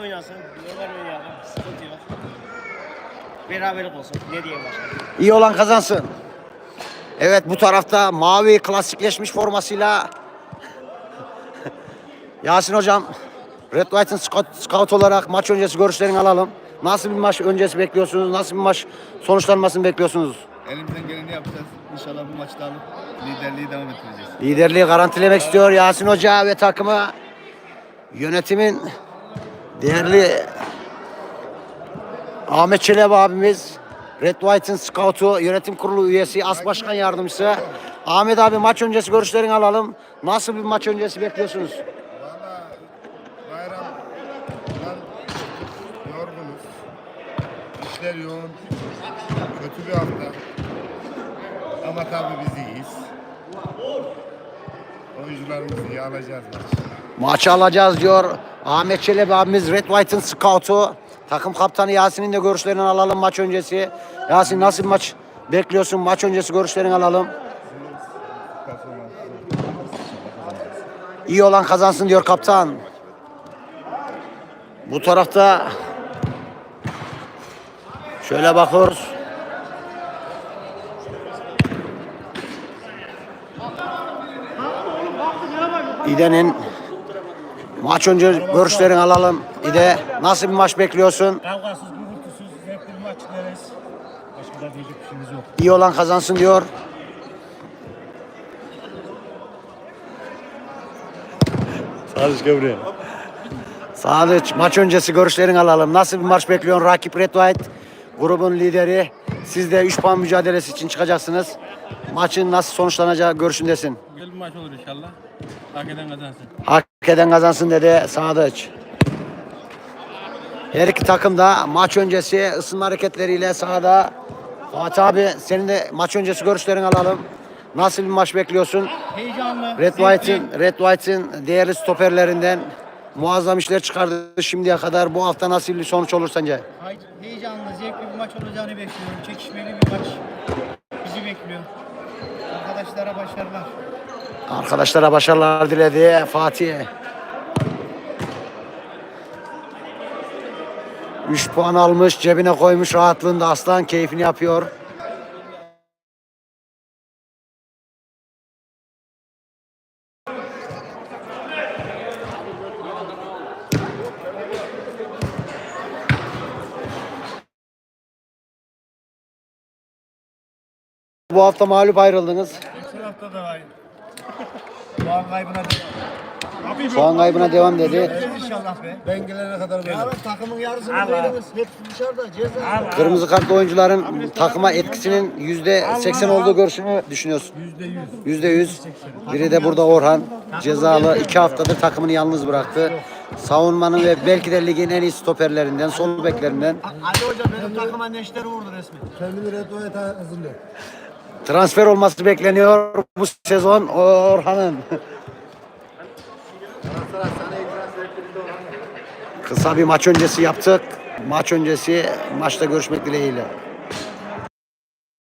oynasın. Diyorlar oynayalım. Sıkıntı yok. Beraberlik olsun. Ne diyeyim başka? İyi olan kazansın. Evet bu tarafta mavi klasikleşmiş formasıyla Yasin hocam Red White'ın scout, scout olarak maç öncesi görüşlerini alalım. Nasıl bir maç öncesi bekliyorsunuz? Nasıl bir maç sonuçlanmasını bekliyorsunuz? Elimizden geleni yapacağız. İnşallah bu maçta alıp liderliği devam ettireceğiz. Liderliği garantilemek istiyor Yasin Hoca ve takımı. Yönetimin değerli Ahmet Çelebi abimiz, Red White'ın scoutu, yönetim kurulu üyesi, as başkan yardımcısı. Ahmet abi maç öncesi görüşlerini alalım. Nasıl bir maç öncesi bekliyorsunuz? Valla bayramdan yorgunuz. İşler yoğun. Kötü bir hafta. Ama tabii biz iyiyiz. Oyuncularımızı iyi alacağız maç. Maçı alacağız diyor Ahmet Çelebi abimiz, Red White'ın scoutu. Takım kaptanı Yasin'in de görüşlerini alalım maç öncesi. Yasin nasıl maç bekliyorsun? Maç öncesi görüşlerini alalım. İyi olan kazansın diyor kaptan. Bu tarafta şöyle bakıyoruz. İde'nin maç önce görüşlerini alalım. İde nasıl bir maç bekliyorsun? Kavgasız, gürültüsüz, zevkli bir maç dileriz. Başka da diyecek bir şeyimiz yok. İyi olan kazansın diyor. Sadece buraya. Sadıç maç öncesi görüşlerini alalım. Nasıl bir maç bekliyorsun? Rakip Red White grubun lideri. Siz de 3 puan mücadelesi için çıkacaksınız. Maçın nasıl sonuçlanacağı görüşündesin. Güzel bir maç olur inşallah. Hak eden kazansın. Hak eden kazansın dedi Sadıç. Her iki takım da maç öncesi ısınma hareketleriyle sahada. Fatih abi senin de maç öncesi görüşlerini alalım. Nasıl bir maç bekliyorsun? Heyecanlı. Red White'in Red White'in değerli stoperlerinden muazzam işler çıkardı şimdiye kadar. Bu hafta nasıl bir sonuç olur sence? Heyecanlı, zevkli bir maç olacağını bekliyorum. Çekişmeli bir maç bizi bekliyor. Arkadaşlara başarılar. Arkadaşlara başarılar diledi Fatih. 3 puan almış, cebine koymuş rahatlığında aslan keyfini yapıyor. Bu hafta mağlup ayrıldınız. Geçen hafta da var. Puan kaybına Puan kaybına devam dedi. inşallah be. Ben gelene kadar böyle. Yarın takımın yarısını veririz. Hepsi dışarıda ceza. Kırmızı kartlı oyuncuların takıma etkisinin yüzde seksen olduğu görüşünü düşünüyorsun. Yüzde yüz. Yüzde yüz. Biri de burada Orhan. Cezalı iki haftadır takımını yalnız bıraktı. Savunmanın ve belki de ligin en iyi stoperlerinden, sol beklerinden. Ali Hoca benim takıma neşter vurdu resmen. Kendimi redduvete hazırlıyorum. Transfer olması bekleniyor bu sezon Orhan'ın. Kısa bir maç öncesi yaptık. Maç öncesi maçta görüşmek dileğiyle.